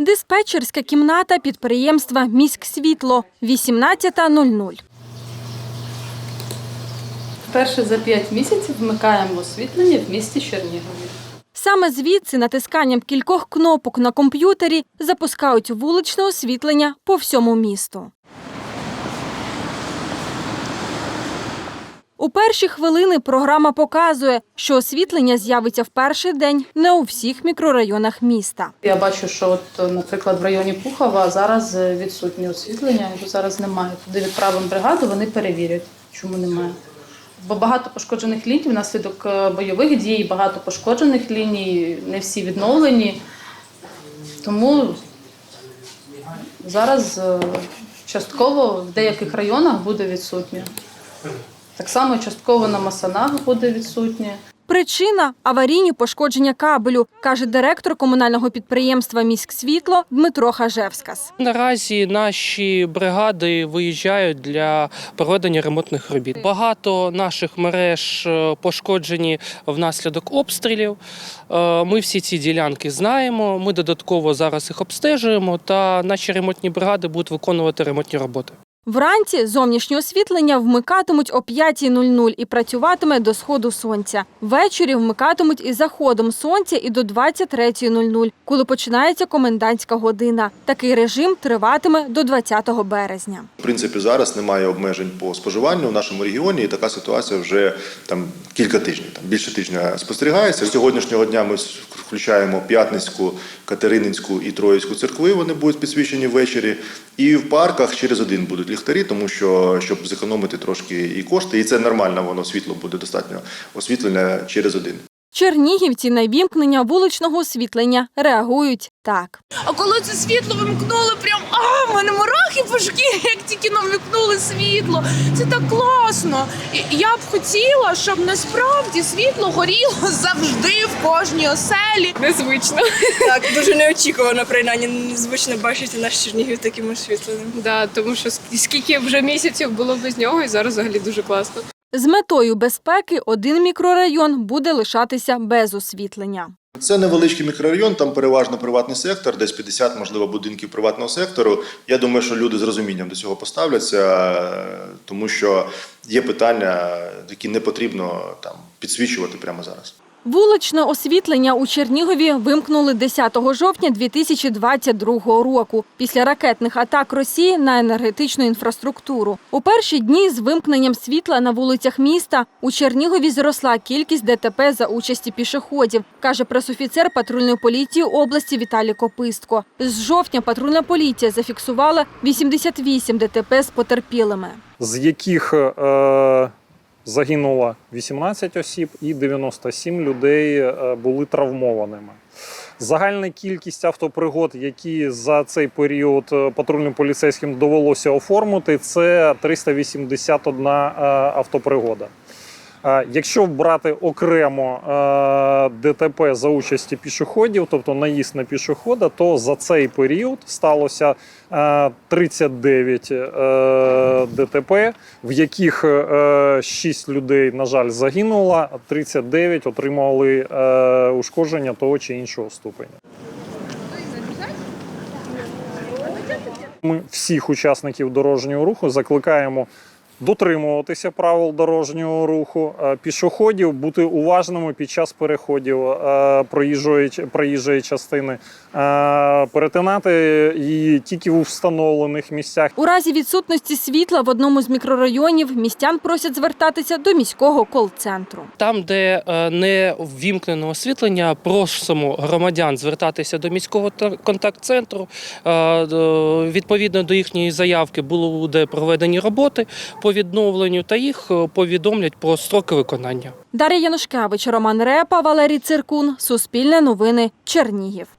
Диспетчерська кімната підприємства «Міськсвітло» 18.00. Вперше за 5 місяців вмикаємо освітлення в місті Чернігові. Саме звідси натисканням кількох кнопок на комп'ютері запускають вуличне освітлення по всьому місту. У перші хвилини програма показує, що освітлення з'явиться в перший день не у всіх мікрорайонах міста. Я бачу, що от, наприклад, в районі Пухова зараз е, відсутнє освітлення, його зараз немає. Туди відправимо бригаду, вони перевірять, чому немає. Бо багато пошкоджених ліній внаслідок е, бойових дій, багато пошкоджених ліній, не всі відновлені. Тому зараз е, частково в деяких районах буде відсутнє. Так само частково на Масанах буде відсутнє. Причина аварійні пошкодження кабелю, каже директор комунального підприємства «Міськсвітло» Дмитро Хажевскас. Наразі наші бригади виїжджають для проведення ремонтних робіт. Багато наших мереж е, пошкоджені внаслідок обстрілів. Е, Ми всі ці ділянки знаємо. Ми додатково зараз їх обстежуємо, та наші ремонтні бригади будуть виконувати ремонтні роботи. Вранці зовнішнє освітлення вмикатимуть о 5.00 і працюватиме до сходу сонця. Ввечері вмикатимуть із заходом сонця і до 23.00, коли починається комендантська година. Такий режим триватиме до 20 березня. В принципі, зараз немає обмежень по споживанню в нашому регіоні, і така ситуація вже там кілька тижнів, там більше тижня спостерігається. З сьогоднішнього дня ми включаємо П'ятницьку, Катерининську і Троїцьку церкви. Вони будуть підсвічені ввечері. І в парках через один будуть ліхтарі, тому що щоб зекономити трошки і кошти, і це нормально, воно світло буде достатньо освітлення через один. Чернігівці на вімкнення вуличного освітлення реагують так. А коли це світло вимкнули, прям а в мене мурахи по шкірі, як тільки нам вимкнули світло. Це так класно. І я б хотіла, щоб насправді світло горіло завжди в кожній оселі. Незвично. Так, дуже неочікувано, принаймні незвично бачити наш Чернігів таким освітленим. Да, тому що ск- скільки вже місяців було без нього, і зараз взагалі дуже класно. З метою безпеки один мікрорайон буде лишатися без освітлення. Це невеличкий мікрорайон, там переважно приватний сектор, десь 50, можливо, будинків приватного сектору. Я думаю, що люди з розумінням до цього поставляться, тому що є питання, які не потрібно там підсвічувати прямо зараз. Вуличне освітлення у Чернігові вимкнули 10 жовтня 2022 року після ракетних атак Росії на енергетичну інфраструктуру. У перші дні з вимкненням світла на вулицях міста у Чернігові зросла кількість ДТП за участі пішоходів, каже пресофіцер патрульної поліції області Віталій Копистко. З жовтня патрульна поліція зафіксувала 88 ДТП з потерпілими. з яких е, загинуло 18 осіб і 97 людей е, були травмованими. Загальна кількість автопригод, які за цей період е, патрульним поліцейським довелося оформити, це 381 е, автопригода. Е, Якщо брати окремо е, ДТП за участі пішоходів, тобто наїзд на пішохода, то за цей період сталося е, 39 е, ДТП, в яких е, 6 людей, на жаль, загинуло, а 39 отримали е, ушкодження того чи іншого ступеня. Ми всіх учасників дорожнього руху закликаємо дотримуватися правил дорожнього руху, е, пішоходів, бути уважними під час переходів е, проїжджої, проїжджої частини, е, перетинати її тільки у встановлених місцях. У разі відсутності світла в одному з мікрорайонів містян просять звертатися до міського кол-центру. Там, де не ввімкнено освітлення, просимо громадян звертатися до міського та- контакт-центру. Відповідно до їхньої заявки буде проведені роботи по відновленню та їх е, повідомлять про строки виконання. Дар'я Янушкевич, Роман Репа, Валерій Циркун. Суспільне новини. Чернігів.